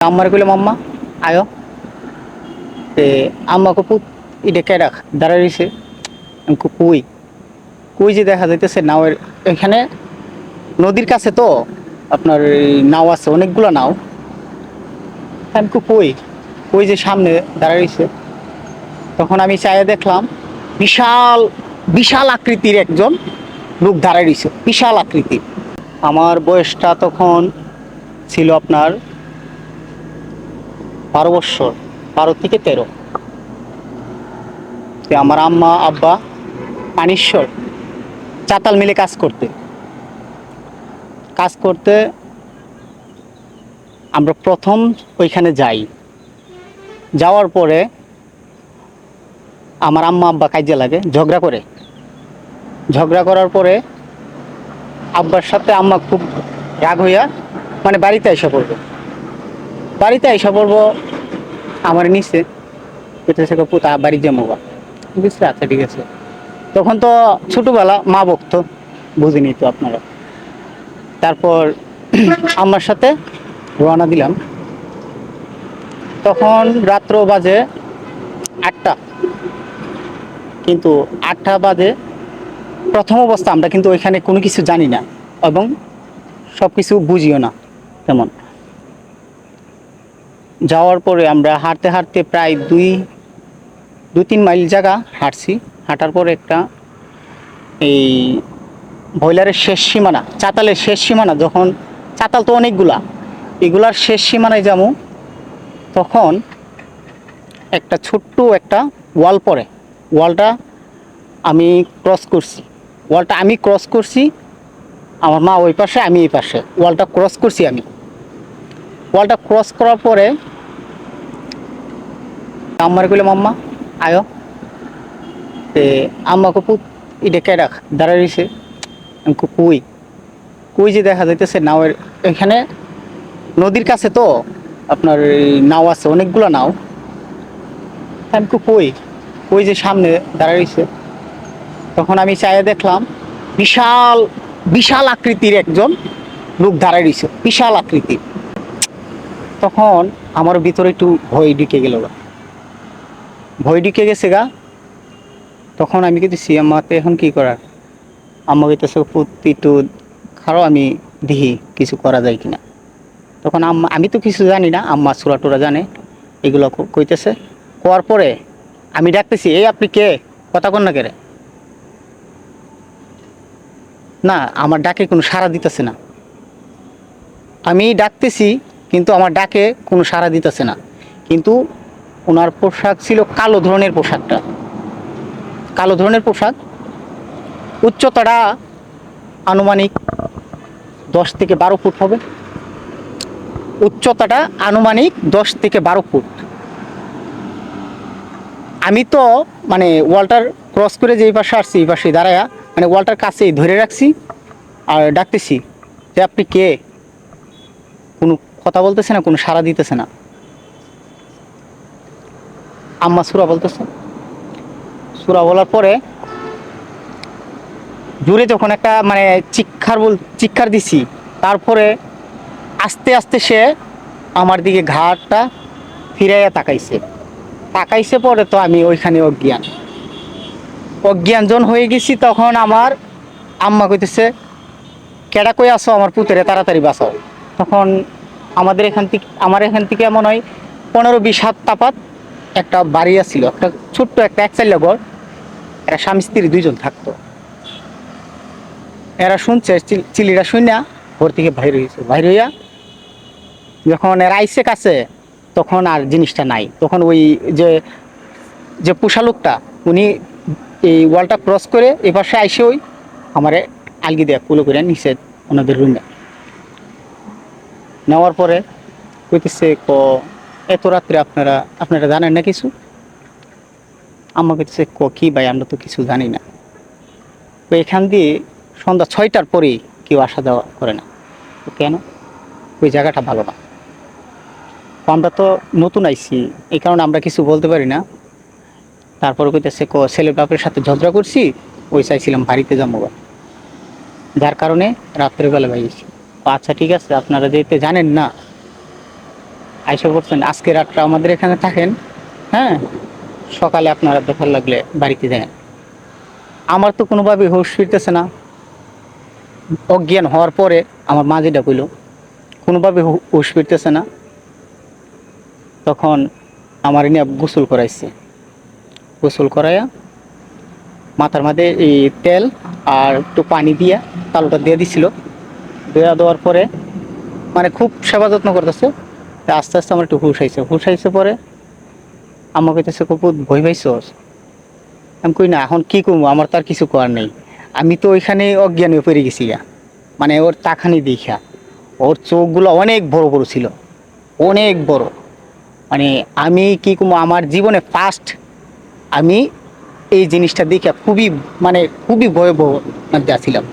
আম্মার কইলাম আম্মা আয়ো। তে আম্মা কপু এটা রাখ? দাঁড়ায় রয়েছে কই, কই যে দেখা যাইতেছে নাওয়ের এখানে নদীর কাছে তো আপনার নাও আছে অনেকগুলো নাও। আমি কই, কই যে সামনে দাঁড়ায় রয়েছে তখন আমি চাইয়ে দেখলাম বিশাল বিশাল আকৃতির একজন লোক দাঁড়ায় রয়েছে বিশাল আকৃতির। আমার বয়সটা তখন ছিল আপনার বারো বৎসর, বারো থেকে তেরো। আমার আম্মা, আব্বা, পানিশ্বর, চাতাল মিলে কাজ করতে। কাজ করতে আমরা প্রথম ওইখানে যাই। যাওয়ার পরে আমার আম্মা, আব্বা কাজে লাগে, ঝগড়া করে। ঝগড়া করার পরে আব্বার সাথে আম্মা খুব রাগ হইয়া মানে বাড়িতে এসে পড়বে। বাড়িতে এসে পড়ব। আমার নিচে পুতা, বাড়ি যাব বা বুঝলে? আচ্ছা ঠিক আছে। তখন তো ছোটবেলা মা বকতো, বুঝিনি তো আপনারা। তারপর আমার সাথে রওনা দিলাম। তখন রাত্র বাজে আটটা। কিন্তু আটটা বাজে প্রথম অবস্থা, আমরা কিন্তু ওইখানে কোনো কিছু জানি না এবং সব কিছু বুঝিও না, তেমন। যাওয়ার পরে আমরা হাঁটতে হাঁটতে প্রায় দুই দু তিন মাইল জায়গা হাঁটছি। হাঁটার পরে একটা এই বয়লারের শেষ সীমানা, চাতালের শেষ সীমানা, যখন চাতাল তো অনেকগুলা, এগুলার শেষ সীমানায় যাব, তখন একটা ছোট্ট একটা ওয়াল পড়ে। ওয়ালটা আমি ক্রস করছি। ওয়ালটা আমি ক্রস করছি, আমার মা ওই পাশে, আমি এই পাশে। ওয়ালটা ক্রস করছি আমি। ওয়ালটা ক্রস করার পরে আম্মার কইলাম আম্মা আয়ো। তে কপু এটা কে রাখ দাঁড়ায় রয়েছে কই, কই যে দেখা যাইতেছে নাওয়ের এখানে নদীর কাছে তো আপনার নাও আছে অনেকগুলো নাও। আমি কই, কই যে সামনে দাঁড়ায় রয়েছে তখন আমি চাইয়ে দেখলাম বিশাল বিশাল আকৃতির একজন লোক দাঁড়ায় রয়েছে বিশাল আকৃতির। তখন আমার ভিতরে একটু ভয় ঢুকে গেল। ভয় ঢুকে গেছে গা। তখন আমি কিন্তু আমাকে এখন কি করার? আমাকে তো সব একটু খারো আমি দিহি কিছু করা যায় কিনা। তখন আমি তো কিছু জানি না, আম্মা সুরা টুরা জানে, এগুলো কইতেছে। কোয়ার পরে আমি ডাকতেছি, এই আপনি কে? কথা কন না কেরে না, আমার ডাকে কোনো সাড়া দিতেছে না। আমি ডাকতেছি কিন্তু আমার ডাকে কোনো সাড়া দিতেছে না। কিন্তু ওনার পোশাক ছিল কালো ধরনের পোশাকটা। কালো ধরনের পোশাক। উচ্চতাটা আনুমানিক দশ থেকে বারো ফুট হবে। উচ্চতাটা আনুমানিক দশ থেকে বারো ফুট। আমি তো মানে ওয়ালটার ক্রস করে যেই পাশে আসছি, এই পাশে দাঁড়ায়া মানে ওয়ালটার কাছেই ধরে রাখছি আর ডাকতেছি যে আপনি কে? কোনো কথা বলতেছে না, কোনো সাড়া দিতেছে না। আম্মা সুরা বলতেছে। সুরা বলার পরে জুড়ে যখন একটা মানে চিক্ষার বল চিক্ষার দিছি, তারপরে আস্তে আস্তে সে আমার দিকে ঘাটটা ফিরাইয়া তাকাইছে। তাকাইছে পরে তো আমি ওইখানে অজ্ঞান। অজ্ঞান অজ্ঞানজন হয়ে গেছি, তখন আমার আম্মা কইতেছে, কেডা কই আসো আমার পুতেরে তাড়াতাড়ি বাঁচাও। তখন আমাদের এখান থেকে, আমার এখান থেকে এমন হয় পনেরো বিশ হাত তাপাত একটা বাড়ি ছিল, একটা ছোট্ট একটা একচাল্লা ঘর। এরা স্বামী স্ত্রী দুইজন থাকতো। এরা শুনছে, চিল- চিলিটা শুনে ঘর থেকে বাইর হয়েছে বাইর হইয়া যখন এরা আইসে কাছে, তখন আর জিনিসটা নাই। তখন ওই যে যে পোষা লোকটা, উনি এই ওয়ালটা ক্রস করে এ পাশে আইসে ওই আমারে আলগি দেয়া কুলো করে নিচে ওনাদের রুমে। নেওয়ার পরে কইতেছে, ক, এত রাত্রে আপনারা আপনারা জানেন না কিছু? আমার কইতেছে, ক, কি ভাই, আমরা তো কিছু জানি না। এখান দিয়ে সন্ধ্যা ছয়টার পরেই কেউ আসা যাওয়া করে না। কেন? ওই জায়গাটা ভালো না। আমরা তো নতুন আইছি, এই কারণে আমরা কিছু বলতে পারি না। তারপরে কইতেছে, ক, ছেলে বাপের সাথে ঝগড়া করছি, ওই চাইছিলাম বাড়িতে বা। যার কারণে রাত্রেবেলা বাইছি আচ্ছা ঠিক আছে, আপনারা যেতে জানেন না, আইসা করছেন আজকে রাতটা আমাদের এখানে থাকেন হ্যাঁ? সকালে আপনারা দরকার লাগলে বাড়িতে যান। আমার তো কোনোভাবে হুশ ফিরতেছে না। অজ্ঞান হওয়ার পরে আমার মা যেটা কইল কোনোভাবে হুশ ফিরতেছে না। তখন আমার নিয়ে গোসল করাইছে। গোসল করাইয়া মাথার মধ্যে এই তেল আর একটু পানি দিয়া তালুটা দিয়ে দিছিল। দেওয়া দেওয়ার পরে মানে খুব সেবা যত্ন করতেছে। তা আস্তে আস্তে আমার একটু হুশ আইছে হুশ আইছে পরে আমার কইতেছে, কপু, ভয় পাইছস? আমি কই, না, এখন কি করব? আমার তার কিছু করার নেই। আমি তো ওইখানে অজ্ঞান হয়ে পড়ে গেছি মানে ওর তাখানি দেখা ওর চোখগুলো অনেক বড় বড় ছিল। অনেক বড়। মানে আমি কি করব? আমার জীবনে ফার্স্ট আমি এই জিনিসটা দেখে খুবই মানে খুবই ভয় মধ্যে ছিলাম